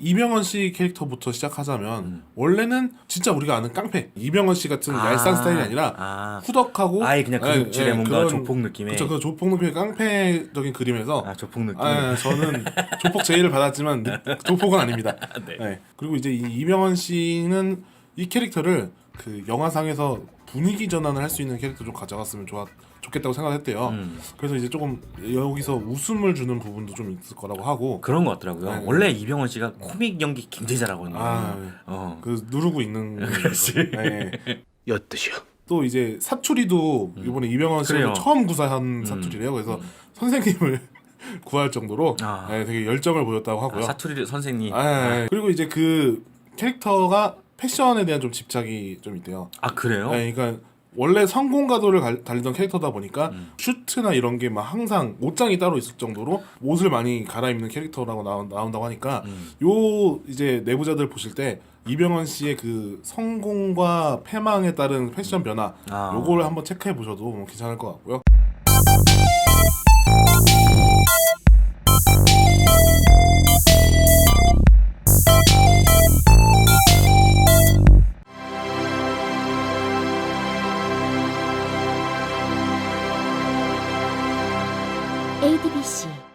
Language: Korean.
이병헌 씨 캐릭터부터 시작하자면 음. 원래는 진짜 우리가 아는 깡패 이병헌 씨 같은 얄쌍 스타일이 아니라 아. 후덕하고 아예 그냥 예, 근육질의 예, 뭔가 그런- 조폭 느낌의 그쵸 그 조폭 느낌의 깡패적인 그림에서 아 조폭 느낌. 아, 저는 조폭 제의를 받았지만 조폭은 아닙니다. 네. 네. 그리고 이제 이 이병헌 씨는 이 캐릭터를 그 영화상에서 분위기 전환을 할 수 있는 캐릭터 좀 가져갔으면 좋았 좋겠다고 생각했대요. 음. 그래서 이제 조금 여기서 웃음을 주는 부분도 좀 있을 거라고 하고 그런 것 같더라고요. 네. 원래 이병헌 씨가 코믹 연기 굉장히 잘하거든요. 아, 네. 어. 그 누르고 있는 그렇지. 네. 엿드시오. 또 이제 사투리도 이번에 이병헌 씨가 음. 그래요. 처음 구사한 사투리래요. 그래서 선생님을 구할 정도로 아. 네, 되게 열정을 보였다고 하고요. 아, 사투리 선생님. 아, 네. 그리고 이제 그 캐릭터가 패션에 대한 좀 집착이 좀 있대요. 아 그래요? 네, 그러니까 원래 성공가도를 갈- 달리던 캐릭터다 보니까 음. 슈트나 이런 게 막 항상 옷장이 따로 있을 정도로 옷을 많이 갈아입는 캐릭터라고 나온, 나온다고 하니까 음. 요 이제 내부자들 보실 때 이병헌 씨의 그 성공과 패망에 따른 패션 변화 아. 요거를 한번 체크해 보셔도 뭐 괜찮을 것 같고요. ADBC